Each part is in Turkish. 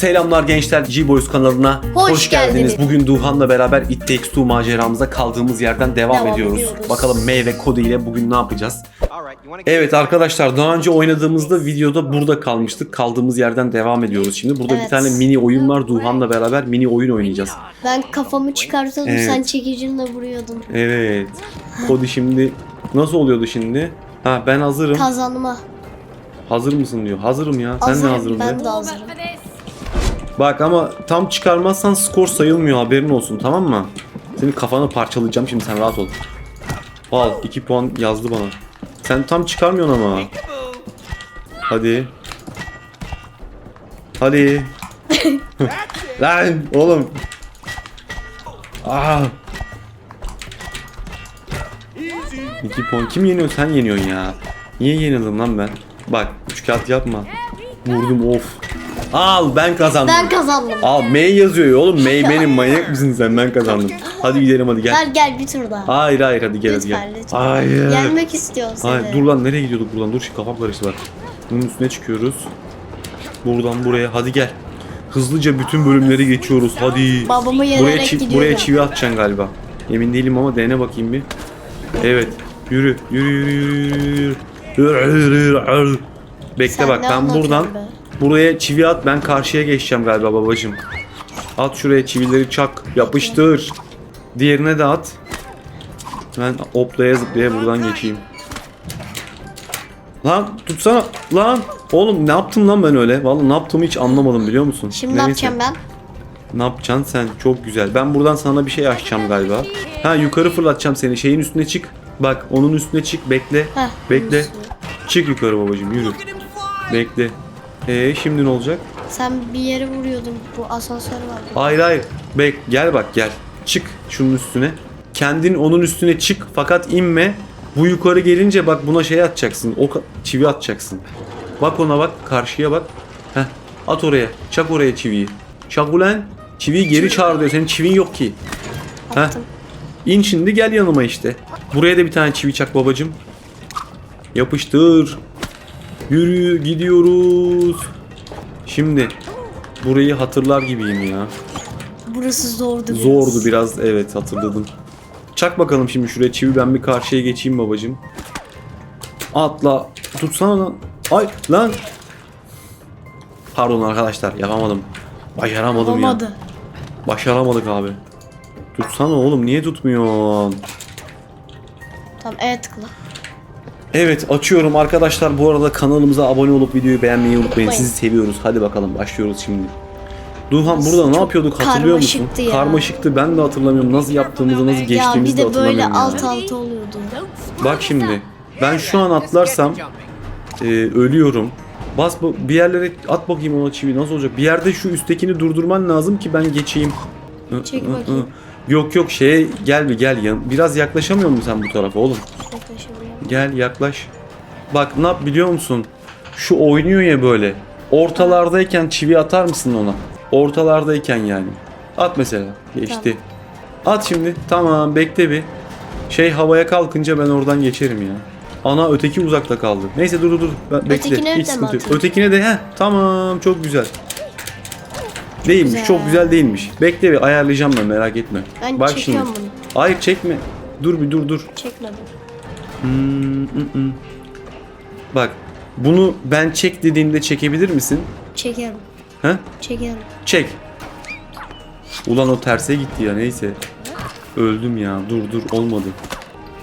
Selamlar gençler G-Boys kanalına Hoş geldiniz. Bugün Duhan'la beraber It Takes Two maceramıza kaldığımız yerden devam, Devam ediyoruz. ediyoruz. Bakalım May ve Cody ile bugün ne yapacağız? Evet arkadaşlar daha önce oynadığımızda videoda burada kalmıştık. Kaldığımız yerden devam ediyoruz şimdi. Burada bir Evet. tane mini oyun var. Duhan'la beraber mini oyun oynayacağız. Ben kafamı çıkartıyordum Evet. sen çekicinle vuruyordun. Evet. Cody şimdi nasıl oluyordu şimdi? Ha ben hazırım. Kazanma. Hazır mısın diyor. Hazırım ya. Sen Hazırım, de hazırım ben de. de hazırım. Bak ama tam çıkarmazsan skor sayılmıyor haberin olsun tamam mı? Senin kafanı parçalayacağım şimdi sen rahat ol. Al 2 puan yazdı bana. Sen tam çıkarmıyorsun ama. Hadi. Hadi. Lan oğlum. Ah. 2 puan. Kim yeniyor? Sen yeniyorsun ya. Niye yenildim lan ben? Bak üç kağıt yapma. Vurdum of. Al ben kazandım. Ben kazandım. Al May yazıyor ya oğlum. May benim manyak mısın sen? Ben kazandım. Hadi gidelim hadi gel. Gel gel bir tur daha. Hayır hayır hadi gel hadi gel. lütfen. Hayır. Gelmek istiyorum seni. Hayır dur lan nereye gidiyorduk buradan? Dur şu kafam karıştı bak. Bunun üstüne çıkıyoruz. Buradan buraya hadi gel. Hızlıca bütün bölümleri geçiyoruz hadi. Babamı Buraya, yenerek çi- gidiyorum. buraya çivi atacaksın galiba. Emin değilim ama dene bakayım bir. Evet. Yürü yürü yürü yürü yürü. Yürü, yürü, yürü, yürü. Bekle Sen bak ne ben anlatıyorsun buradan be? Buraya çivi at ben karşıya geçeceğim galiba babacım. At şuraya çivileri çak yapıştır. Diğerine de at. Ben hoplaya zıplaya buradan geçeyim. Lan tutsana lan. Oğlum ne yaptım lan ben öyle? Vallahi ne yaptığımı hiç anlamadım biliyor musun? Şimdi ne yapacağım ben? Ne yapacaksın sen? Çok güzel. Ben buradan sana bir şey açacağım galiba. Ha yukarı fırlatacağım seni. Şeyin üstüne çık. Bak onun üstüne çık. Bekle. Heh, Bekle. üstüne. Çık yukarı babacığım yürü. Bekle. Ee şimdi ne olacak? Sen bir yere vuruyordun. Bu asansör var. Hayır hayır. Bek gel bak gel. Çık şunun üstüne. Kendin onun üstüne çık fakat inme. Bu yukarı gelince bak buna şey atacaksın. O çivi atacaksın. Bak ona bak. Karşıya bak. Heh. At oraya. Çak oraya çiviyi. Çak ulan. Çiviyi geri çağır diyor. Senin çivin yok ki. Heh. Attım. İn şimdi gel yanıma işte. Buraya da bir tane çivi çak babacım. Yapıştır. Yürü gidiyoruz. Şimdi burayı hatırlar gibiyim ya. Burası zordu biraz. Zordu biraz evet hatırladım. Çak bakalım şimdi şuraya çivi ben bir karşıya geçeyim babacım. Atla. Tutsana lan. Ay lan. Pardon arkadaşlar yapamadım. Başaramadım ya. Olmadı. Başaramadık abi. Tutsana oğlum niye tutmuyorsun? Tamam evet tıkla. Evet açıyorum arkadaşlar bu arada kanalımıza abone olup videoyu beğenmeyi unutmayın. Sizi seviyoruz. Hadi bakalım başlıyoruz şimdi. Duhan burada ne Çok yapıyorduk hatırlıyor musun? karmaşıktı ya. Karmaşıktı ben de hatırlamıyorum. Nasıl yaptığımızı nasıl Ya geçtiğimizi bir de de böyle hatırlamıyorum. alt alta oluyordu. Bak şimdi ben şu an atlarsam e, ölüyorum. Bas bu bir yerlere at bakayım ona çivi nasıl olacak? Bir yerde şu üsttekini durdurman lazım ki ben geçeyim. Hı, Çek hı, hı. bakayım. Yok yok şeye gel bir gel yan. Biraz yaklaşamıyor musun sen bu tarafa oğlum? Yaklaşabiliyorum. Gel yaklaş. Bak ne yap biliyor musun? Şu oynuyor ya böyle. Ortalardayken çivi atar mısın ona? Ortalardayken yani. At mesela. Geçti. At şimdi. Tamam bekle bir. Şey havaya kalkınca ben oradan geçerim ya. Ana öteki uzakta kaldı. Neyse dur dur dur. Ben- Bekle. Ötekine de Hiç sıkıntı yok. Ötekine de he. Tamam çok güzel. Değilmiş. güzel. Çok güzel değilmiş. Bekle bir ayarlayacağım ben merak etme. Ben Bak şimdi. bunu. Hayır çekme. Dur bir dur dur. Çekmedim. Hmm, mm, mm. Bak bunu ben çek dediğimde çekebilir misin? Çekerim. He? Çekerim. Çek. Ulan o terse gitti ya neyse. Öldüm ya dur dur olmadı.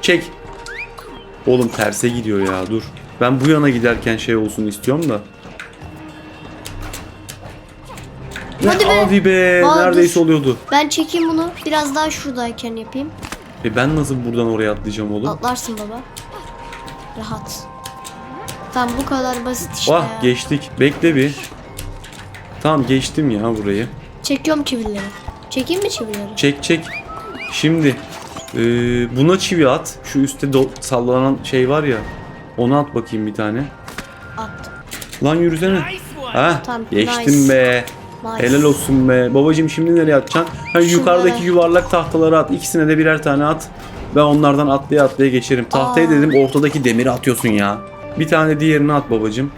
Çek. Oğlum terse gidiyor ya dur. Ben bu yana giderken şey olsun istiyorum da. Hadi be. Abi be Aa, neredeyse dur. oluyordu. Ben çekeyim bunu. Biraz daha şuradayken yapayım. E ben nasıl buradan oraya atlayacağım oğlum? Atlarsın baba. Rahat. Tamam bu kadar basit işte Ah ya. geçtik. Bekle bir. Tamam geçtim ya burayı. Çekiyorum çivileri. Çekeyim mi çivileri? Çek çek. Şimdi e, buna çivi at. Şu üstte do- sallanan şey var ya. Onu at bakayım bir tane. Attım. Lan yürüsene. Ha, Tamam, geçtim nice. be. Nice. Helal olsun be. Babacım şimdi nereye atacaksın? Ha, Şuraya. yukarıdaki yuvarlak tahtaları at. İkisine de birer tane at. Ben onlardan atlaya atlaya geçerim. Tahtayı Aa. dedim ortadaki demiri atıyorsun ya. Bir tane diğerini at babacım.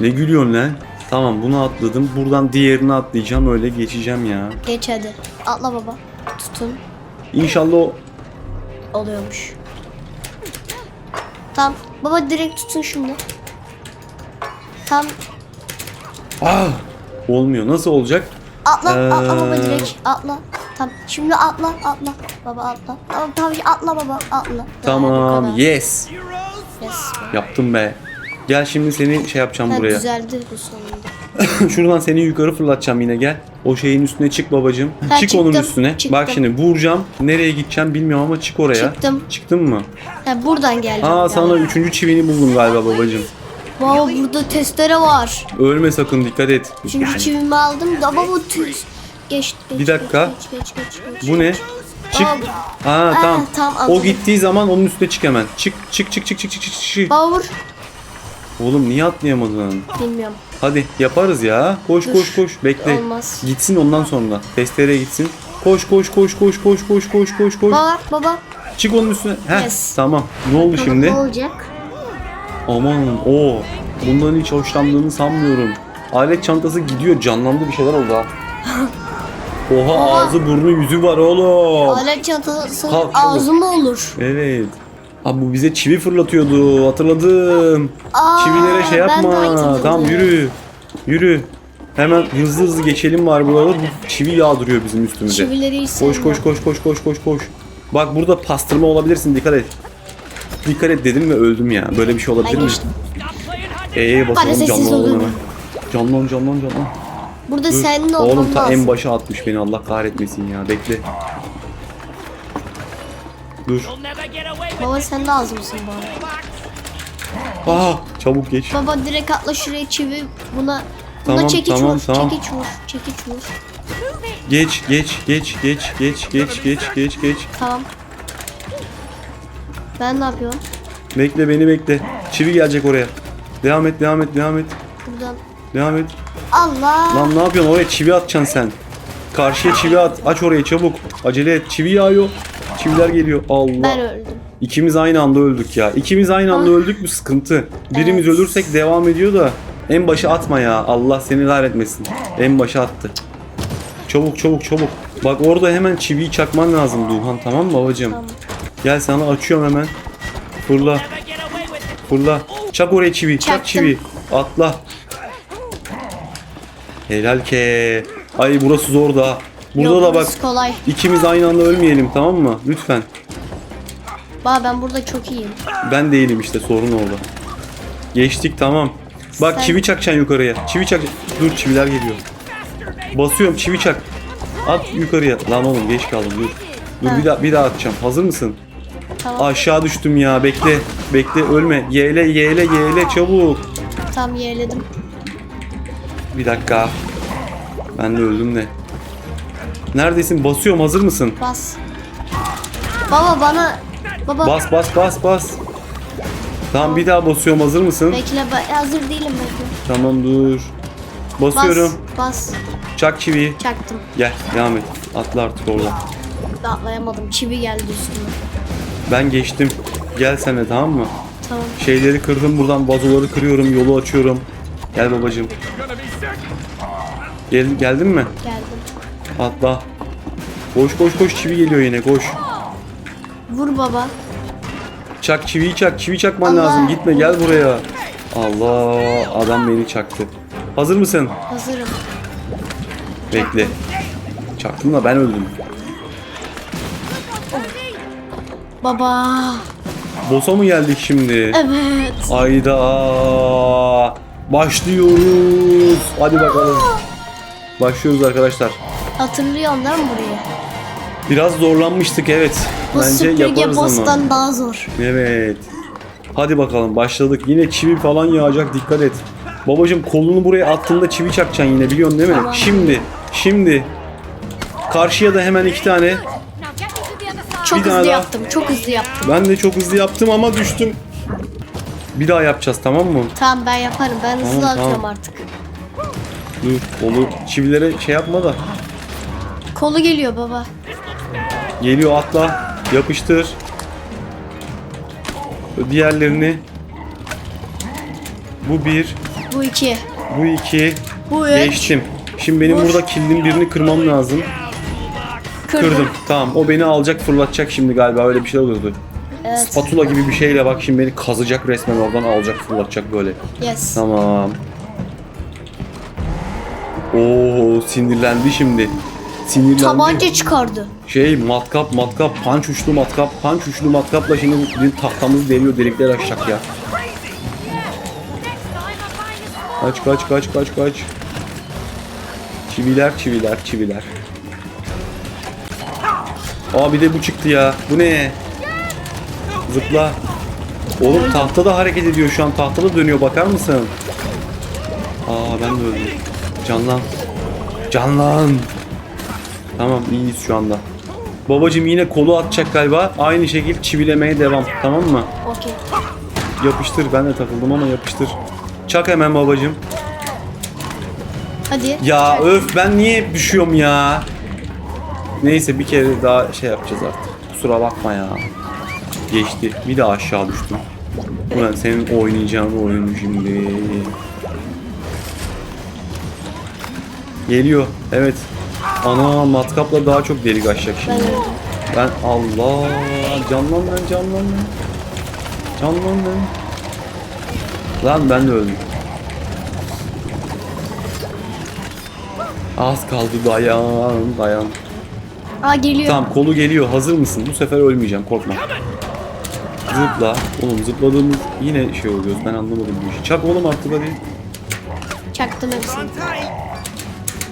Ne gülüyorsun lan? Tamam bunu atladım. Buradan diğerini atlayacağım öyle geçeceğim ya. Geç hadi. Atla baba. Tutun. İnşallah o Oluyormuş. Tamam. Baba direkt tutun şimdi. Tam Ah! Olmuyor. Nasıl olacak? atla atla baba Ee. direkt atla. Tamam. Şimdi atla atla. Baba atla. Tamam tamam atla baba atla. Tamam. Yes. Yes. Yaptım be. Gel şimdi seni şey yapacağım Ha, buraya. düzeldi bu sonunda. Şuradan seni yukarı fırlatacağım yine gel. O şeyin üstüne çık babacığım. Ha, çık onun çıktım, üstüne. çıktım. Bak şimdi vuracağım. Nereye gideceğim bilmiyorum ama çık oraya. Çıktım. Çıktın mı? Ha, buradan geldim. Aa yani. sana üçüncü çivini buldum galiba babacığım. Wow burada testere var. Ölme sakın dikkat et. Üçüncü çivimi aldım da baba bu tüz. Geç, geç, Bir dakika. Geç, geç, geç, geç, Bu ne? Çık. Aa, Ha tamam. tamam, o gittiği zaman onun üstüne çık hemen. Çık çık çık çık çık çık çık. vur. Oğlum niye atlayamadın? Bilmiyorum. Hadi yaparız ya. Koş Dur. koş koş. Bekle. Olmaz. Gitsin ondan sonra. Testereye gitsin. Koş koş koş koş koş koş koş koş koş. Baba baba. Çık onun üstüne. Heh, Yes. tamam. Ne oldu şimdi? Ne olacak? Aman o. Bundan hiç hoşlandığını sanmıyorum. Alet çantası gidiyor. Canlandı bir şeyler oldu ha. Oha Oha. ağzı burnu yüzü var oğlum. Alet çantasının Kalk, ağzı mı olur? Evet. Abi bu bize çivi fırlatıyordu. Hatırladım. Aa, Çivilere şey ben de yapma. hatırladım. Tamam yürü. Yürü. Hemen hızlı hızlı geçelim var buraları. Bu çivi yağdırıyor bizim üstümüze. Çivileri hiç Koş koş koş koş koş koş koş. Bak burada pastırma olabilirsin dikkat et. Dikkat et dedim ve öldüm ya. Böyle bir şey olabilir mi? geçtim. E'ye basalım Hadi sessiz canlanalım olun. hemen. Canlan canlan canlan. Burada Dur. senin Oğlum olman ta en lazım. başa atmış beni Allah kahretmesin ya. Bekle. Dur. Baba sen lazımsın bana. Aa, çabuk geç. Baba direkt atla şuraya çivi buna buna Tamam, çekiç tamam, vur. tamam. Çekiç vur. Çekiç vur. Geç geç geç geç geç geç geç geç geç. Tamam. Ben ne yapıyorum? Bekle beni bekle. Çivi gelecek oraya. Devam et devam et devam et. Buradan. Devam et. Allah. Lan ne yapıyorsun oraya çivi atacaksın sen. Karşıya çivi at. Aç orayı çabuk. Acele et. Çivi yağıyor. Çiviler geliyor. Allah. Ben öldüm. İkimiz aynı anda öldük ya. İkimiz aynı anda Ah. öldük mü sıkıntı. Birimiz Evet. ölürsek devam ediyor da. En başa atma ya. Allah seni kahretmesin. En başa attı. Çabuk çabuk çabuk. Bak orada hemen çiviyi çakman lazım Duhan tamam mı babacığım? Tamam. Gel sana açıyorum hemen. Fırla. Fırla. Çak oraya çivi. Çak Çaktım. çivi. Atla. Helal ke. Ay burası zor da. Burada Yok, da bak. kolay. İkimiz aynı anda ölmeyelim tamam mı? Lütfen. Baba ben burada çok iyiyim. Ben değilim işte sorun orada. Geçtik tamam. Bak Sen- çivi çakacaksın yukarıya. Çivi çak. Dur çiviler geliyor. Basıyorum çivi çak. At yukarıya. Lan oğlum geç kaldım dur. Dur Ha. bir daha bir daha atacağım. Hazır mısın? Tamam. Aşağı düştüm ya. Bekle. Bekle ölme. Yeğle yeğle yeğle çabuk. Tam yerledim. Bir dakika. Ben de öldüm de. Neredesin? Basıyorum. Hazır mısın? Bas. Baba bana Baba Bas bas bas bas. Tamam bir daha basıyorum. Hazır mısın? bekle ben hazır değilim bekle. Tamam dur. Bas. Basıyorum. Bas. Çak çiviyi. Çaktım. Gel devam et. Atla artık oradan. Da atlayamadım. Çivi geldi üstüme. Ben geçtim. Gel sen de tamam mı? Tamam. Şeyleri kırdım buradan vazoları kırıyorum yolu açıyorum. Gel babacığım. Gel, geldin mi? Geldim. Atla. Koş koş koş çivi geliyor yine koş. Vur baba. Çak çiviyi çak çivi çakman Allah. lazım gitme gel buraya. Allah adam beni çaktı. Hazır mısın? Hazırım. Bekle. Çaktım da ben öldüm. Baba. Boss'a mı geldik şimdi? Evet. Ayda başlıyoruz. Hadi bakalım. Başlıyoruz arkadaşlar. Hatırlıyorum değil mi burayı? Biraz zorlanmıştık evet. Bu Bence süpürge yaparız ama. boss'tan daha zor. Evet. Hadi bakalım başladık. Yine çivi falan yağacak dikkat et. Babacım kolunu buraya attığında çivi çakacaksın yine biliyorsun değil mi? Tamam. Şimdi, şimdi. Karşıya da hemen iki tane. Çok Bir hızlı daha. yaptım. Çok hızlı yaptım. Ben de çok hızlı yaptım ama düştüm. Bir daha yapacağız tamam mı? Tamam ben yaparım. Ben hızlı Tamam, atıyorum tamam. artık. Dur kolu çivilere şey yapma da. Kolu geliyor baba. Geliyor atla. Yapıştır. Diğerlerini. Bu bir. Bu iki. Bu iki. Bu üç. Geçtim. Şimdi benim Vur. burada kilidin birini kırmam lazım. Kırdım. Kırdım. Tamam. O beni alacak fırlatacak şimdi galiba. Öyle bir şey oluyordu. Evet. Spatula gibi bir şeyle bak şimdi beni kazacak resmen oradan alacak fırlatacak böyle. Yes. Tamam. Oo sinirlendi şimdi. Sinirlendi. Tabanca çıkardı. Şey matkap matkap punch uçlu matkap punch uçlu matkapla şimdi bizim tahtamızı deliyor delikler açacak ya. Kaç kaç kaç kaç kaç. Çiviler çiviler çiviler. Aa bir de bu çıktı ya. Bu ne? Zıpla. Oğlum tahta da hareket ediyor şu an. Tahta da dönüyor bakar mısın? Aa ben de öldüm. Canlan. Canlan. Tamam iyiyiz şu anda. Babacım yine kolu atacak galiba. Aynı şekilde çivilemeye devam. Tamam mı? Okey. Yapıştır. Ben de takıldım ama yapıştır. Çak hemen babacım. Hadi. Ya öf ben niye hep düşüyorum ya? Neyse bir kere daha şey yapacağız artık. Kusura bakma ya. Geçti. Bir daha aşağı düştüm. Ulan senin oynayacağın oyun şimdi. Geliyor. Evet. Ana matkapla daha çok delik açacak Ben şimdi. Ben Allah canlan lan canlan lan. Canlan lan. Lan ben de öldüm. Az kaldı dayan dayan. Aa geliyor. Tamam kolu geliyor hazır mısın? Bu sefer ölmeyeceğim korkma. Zıpla. Oğlum zıpladığımız yine şey oluyoruz ben anlamadım bu işi. Çak oğlum artık hadi. Çaktım hepsini.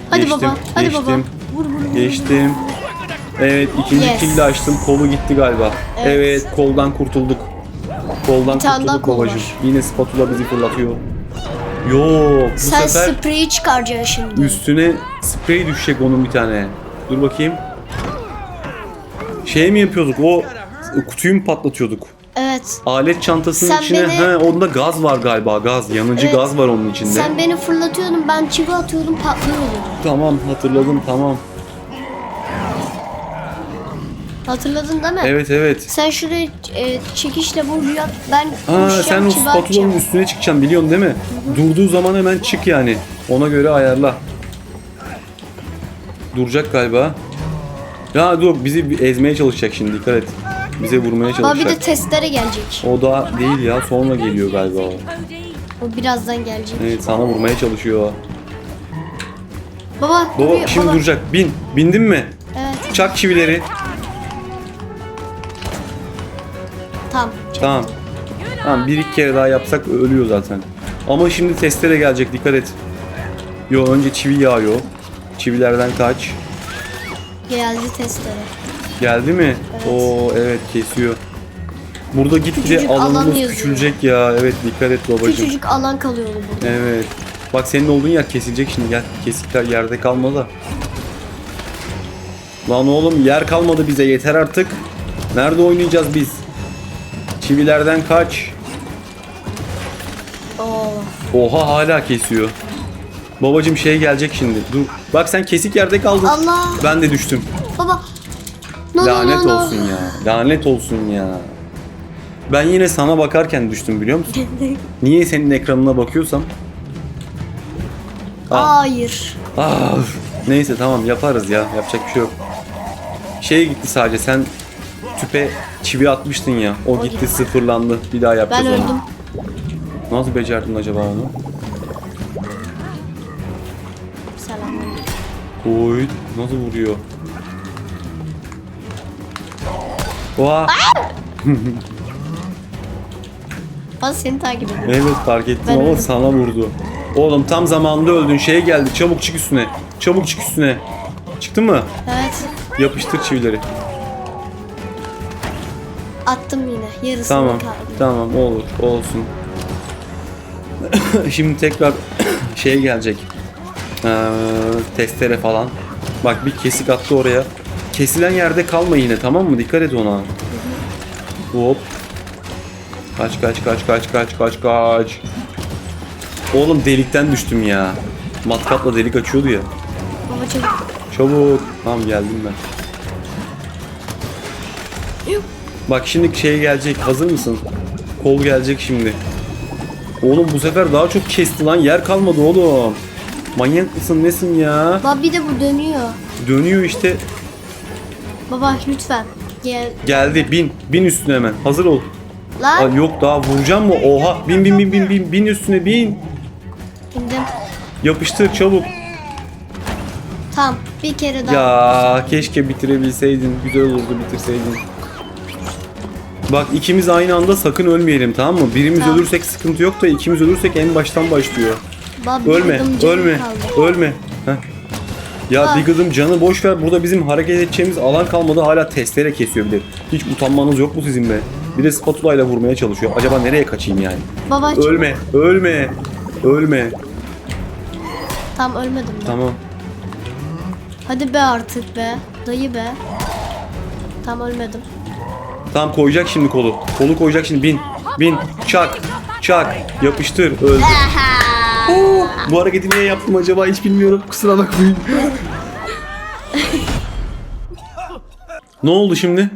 Hadi Geçtim, baba. Hadi geçtim. baba. Vur vur vur. Geçtim. Evet ikinci Yes. killi açtım kolu gitti galiba. Evet, Evet. koldan kurtulduk. Koldan kurtulduk kol babacım. var. Yine spatula bizi fırlatıyor. Yok bu Sen sefer spreyi çıkaracaksın şimdi. üstüne sprey düşecek onun bir tane. Dur bakayım. Şey mi yapıyorduk o kutuyu mu patlatıyorduk? Evet. Alet çantasının Sen içine beni- he, onda gaz var galiba gaz yanıcı Evet. gaz var onun içinde. Sen beni fırlatıyordun ben çivi atıyordum patlıyordu. Tamam hatırladım tamam. Hatırladın değil mi? Evet evet. Sen şuraya e, çekişle vur yap. Ben Ha koşacağım sen o çivi spatulanın atacağım. üstüne çıkacaksın biliyorsun değil mi? Durduğu zaman hemen çık yani. Ona göre ayarla. Duracak galiba. Ya dur bizi ezmeye çalışacak şimdi dikkat et. Bize vurmaya Baba bir çalışacak. de testere gelecek. O da değil ya sonra geliyor galiba o. O birazdan gelecek. Evet sana vurmaya çalışıyor. Baba, Baba duruyor, şimdi baba. duracak. Bin. Bindin mi? Evet Çak çivileri. tamam. Tamam. Tamam bir iki kere daha yapsak ölüyor zaten. Ama şimdi testere gelecek dikkat et. Yo önce çivi yağıyor. Çivilerden kaç. Geldi testere. Geldi mi? Evet. Oo evet kesiyor. Burada gitgide Küçücük alan alanımız yazıyor. küçülecek ya. Evet dikkat et babacığım. Küçücük alan kalıyordu burada. Evet. Bak senin olduğun yer kesilecek şimdi gel. Kesikler yerde kalmadı da. Lan oğlum yer kalmadı bize yeter artık. Nerede oynayacağız biz? Çivilerden kaç. Oo. Oha hala kesiyor. Babacım şey gelecek şimdi. Dur. Bak sen kesik yerde kaldın. Allah. Ben de düştüm. Baba. No, Lanet no, no, no. olsun ya. Lanet olsun ya. Ben yine sana bakarken düştüm biliyor musun? Niye senin ekranına bakıyorsam? Ah, Hayır. ah. Neyse tamam yaparız ya. Yapacak bir şey yok. Şey gitti sadece sen tüpe çivi atmıştın ya. O, gitti, gitti. sıfırlandı. Bir daha yapacağız Ben onu. öldüm. Nasıl becerdin acaba onu? Oy nasıl vuruyor? Oha. Bana seni takip ediyor. Evet fark ettim Ben ama öldüm. sana vurdu. Oğlum tam zamanında öldün. Şey geldi. Çabuk çık üstüne. Çabuk çık üstüne. Çıktın mı? Evet. Yapıştır çivileri. Attım yine. Yarısını Tamam. kaldı. Tamam olur. Olsun. Şimdi tekrar şey gelecek. Ee, testere falan. Bak bir kesik attı oraya. Kesilen yerde kalma yine tamam mı? Dikkat et ona. Hop. Kaç kaç kaç kaç kaç kaç kaç. Oğlum delikten düştüm ya. Matkapla delik açıyordu ya. Babacım. Çabuk. Tamam geldim ben. Bak şimdi şey gelecek. Hazır mısın? Kol gelecek şimdi. Oğlum bu sefer daha çok kesti lan. Yer kalmadı oğlum. Manyak mısın nesin ya? Baba bir de bu dönüyor. Dönüyor işte. Baba lütfen. Gel. Geldi bin. Bin üstüne hemen. Hazır ol. Lan. Aa, yok daha vuracağım mı? Oha. Bin bin bin bin bin. Bin üstüne bin. İndim. Yapıştır çabuk. Tamam. Bir kere daha. Ya keşke bitirebilseydin. Güzel olurdu bitirseydin. Bak ikimiz aynı anda sakın ölmeyelim tamam mı? Birimiz Tamam. ölürsek sıkıntı yok da ikimiz ölürsek en baştan başlıyor. Bir Ölme, ölme, kaldı. ölme. Heh. Ya bir gıdım canı boş ver. Burada bizim hareket edeceğimiz alan kalmadı. Hala testere kesiyor bir de. Hiç utanmanız yok mu sizin be? Bir de spatula ile vurmaya çalışıyor. Acaba nereye kaçayım yani? Baba. Ölme, ölme, ölme. Tamam ölmedim ben. Tamam. Hadi be artık be. Dayı be. Tamam ölmedim. Tamam koyacak şimdi kolu. Kolu koyacak şimdi. Bin, bin, çak, çak, yapıştır, öldü. Oo, bu hareketi niye yaptım acaba hiç bilmiyorum. Kusura bakmayın. ne oldu şimdi?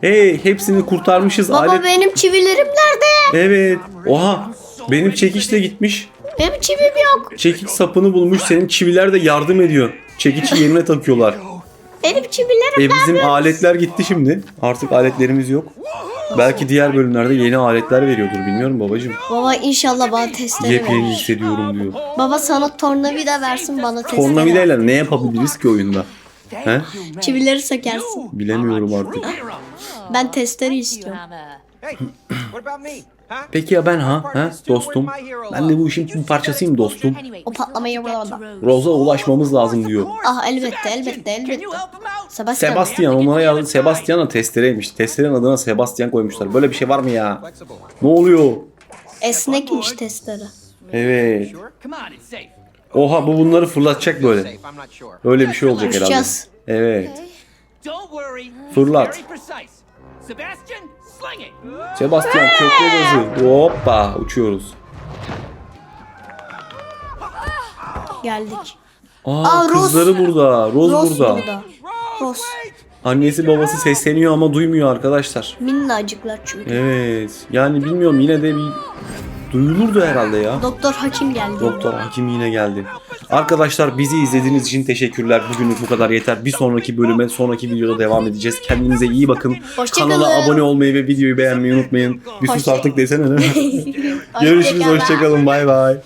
Hey, hepsini kurtarmışız. Baba Alet... benim çivilerim nerede? Evet. Oha. Benim çekiç de gitmiş. Benim çivim yok. Çekiç sapını bulmuş. Senin çiviler de yardım ediyor. Çekici yerine takıyorlar. Benim çivilerim E bizim aletler gitti şimdi. Artık aletlerimiz yok. Belki diğer bölümlerde yeni aletler veriyordur bilmiyorum babacığım. Baba inşallah bana testere Yepyeni verir. hissediyorum diyor. Baba sana tornavida versin bana testere. Tornavidayla ne yapabiliriz ki oyunda? He? Çivileri sökersin. Bilemiyorum artık. Ben testere istiyorum. Hey, what about me? Huh? Peki ya ben ha? ha? Dostum. Ben de bu işin bir parçasıyım dostum. O patlamayı burada. Rose'a ulaşmamız lazım diyor. Ah elbette elbette elbette. Sebastian. Sebastian onlara yazdı. Sebastian'a testereymiş. Testerenin adına Sebastian koymuşlar. Böyle bir şey var mı ya? Ne oluyor? Esnekmiş testere. Evet. Oha bu bunları fırlatacak böyle. Öyle bir şey olacak herhalde. Evet. Fırlat. Sebastian. Sebastian kökle gazı. Hoppa uçuyoruz. Geldik. Aa, Aa, Rose. kızları burada. Rose, Rose burada. burada. Rose. Annesi babası sesleniyor ama duymuyor arkadaşlar. Minnacıklar çünkü. Evet. Yani bilmiyorum yine de bir duyulurdu herhalde ya. Doktor Hakim geldi. Doktor Hakim yine geldi. Arkadaşlar bizi izlediğiniz için teşekkürler. Bugünlük bu kadar yeter. Bir sonraki bölüme, sonraki videoda devam edeceğiz. Kendinize iyi bakın. Hoşça Kanala abone olmayı ve videoyu beğenmeyi unutmayın. Bir sus artık desene. Görüşürüz. kalın. Hoşçakalın. Bay bay.